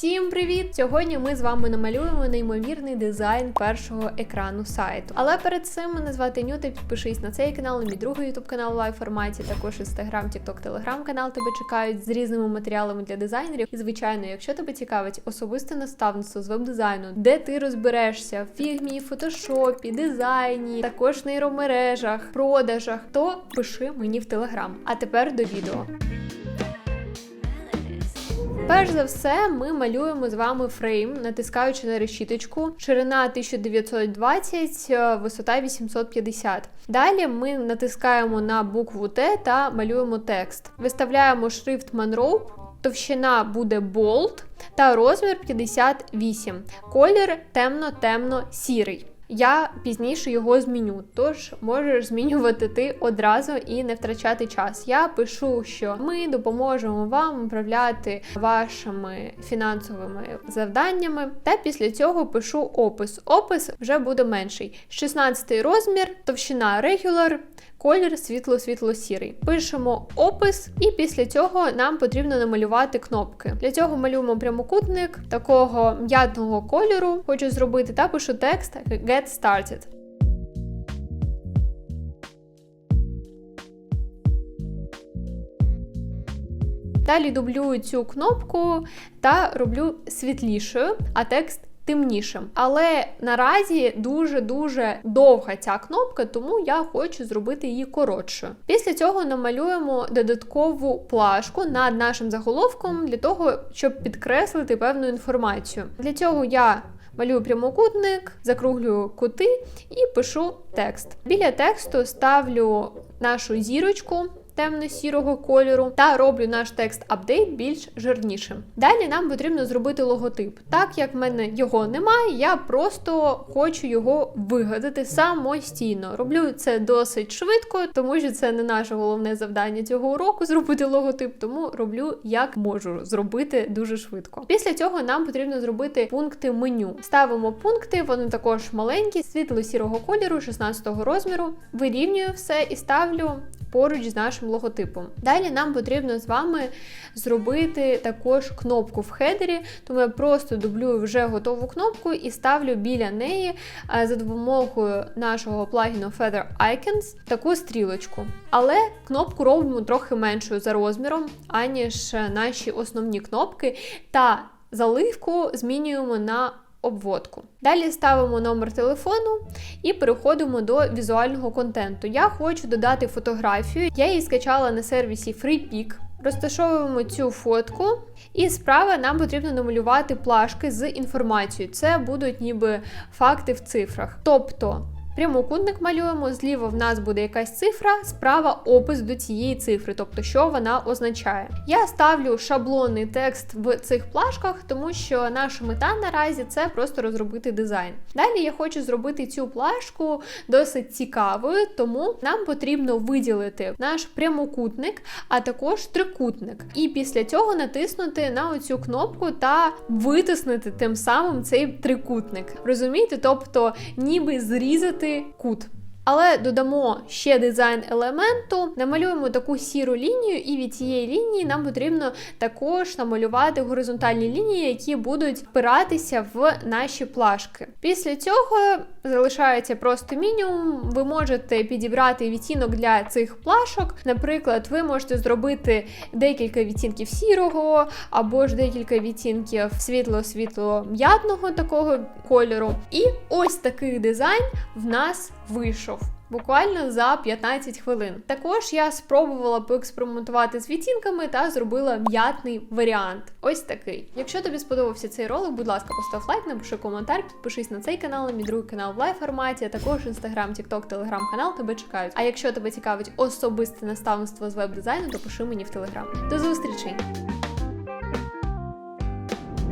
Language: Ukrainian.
Всім привіт! Сьогодні ми з вами намалюємо неймовірний дизайн першого екрану сайту. Але перед цим мене звати Нюта. Підпишись на цей канал, на мій другий ютуб канал лайв форматі, також інстаграм, тікток, телеграм канал тебе чекають з різними матеріалами для дизайнерів. І звичайно, якщо тебе цікавить особисте наставництво з веб-дизайну, де ти розберешся в фігмі, фотошопі, дизайні, також нейромережах, продажах, то пиши мені в телеграм. А тепер до відео. Перш за все, ми малюємо з вами фрейм, натискаючи на решіточку. Ширина 1920, е, висота 850. Далі ми натискаємо на букву Т та малюємо текст. Виставляємо шрифт Manrope, товщина буде Bold та розмір 58. Колір темно-темно-сірий. Я пізніше його зміню, тож можеш змінювати ти одразу і не втрачати час. Я пишу, що ми допоможемо вам управляти вашими фінансовими завданнями. Та після цього пишу опис. Опис вже буде менший. 16 розмір, товщина regular, колір світло-світло-сірий. Пишемо опис, і після цього нам потрібно намалювати кнопки. Для цього малюємо прямокутник такого м'ятного кольору. Хочу зробити та пишу текст Get Started. Далі дублюю цю кнопку та роблю світлішою, а текст темнішим. Але наразі дуже-дуже довга ця кнопка, тому я хочу зробити її коротшою. Після цього намалюємо додаткову плашку над нашим заголовком для того, щоб підкреслити певну інформацію. Для цього я Малюю прямокутник, закруглюю кути і пишу текст. Біля тексту ставлю нашу зірочку темно-сірого кольору та роблю наш текст апдейт більш жирнішим. Далі нам потрібно зробити логотип. Так як в мене його немає, я просто хочу його вигадати самостійно. Роблю це досить швидко, тому що це не наше головне завдання цього уроку зробити логотип, тому роблю як можу зробити дуже швидко. Після цього нам потрібно зробити пункти меню. Ставимо пункти, вони також маленькі, світло-сірого кольору, 16 розміру. Вирівнюю все і ставлю поруч з нашим логотипом. Далі нам потрібно з вами зробити також кнопку в хедері, тому я просто дублюю вже готову кнопку і ставлю біля неї за допомогою нашого плагіну Feather Icons таку стрілочку. Але кнопку робимо трохи меншою за розміром, аніж наші основні кнопки. Та заливку змінюємо на обводку. Далі ставимо номер телефону і переходимо до візуального контенту. Я хочу додати фотографію, я її скачала на сервісі FreePic. Розташовуємо цю фотку, і справа нам потрібно намалювати плашки з інформацією. Це будуть ніби факти в цифрах. Тобто Прямокутник малюємо, зліва в нас буде якась цифра, справа опис до цієї цифри, тобто що вона означає. Я ставлю шаблонний текст в цих плашках, тому що наша мета наразі це просто розробити дизайн. Далі я хочу зробити цю плашку досить цікавою, тому нам потрібно виділити наш прямокутник, а також трикутник. І після цього натиснути на оцю кнопку та витиснути тим самим цей трикутник. Розумієте? Тобто, ніби зрізати кут. Але додамо ще дизайн елементу, намалюємо таку сіру лінію, і від цієї лінії нам потрібно також намалювати горизонтальні лінії, які будуть впиратися в наші плашки. Після цього залишається просто мінімум. Ви можете підібрати відтінок для цих плашок. Наприклад, ви можете зробити декілька відтінків сірого, або ж декілька відтінків світло-світло-м'ятного такого кольору. І ось такий дизайн в нас вийшов. Буквально за 15 хвилин. Також я спробувала поекспериментувати з відтінками та зробила м'ятний варіант. Ось такий. Якщо тобі сподобався цей ролик, будь ласка, постав лайк, напиши коментар, підпишись на цей канал, на мій другий канал в лайв форматі, а також інстаграм, тікток, телеграм канал тебе чекають. А якщо тебе цікавить особисте наставництво з веб-дизайну, то пиши мені в телеграм. До зустрічі!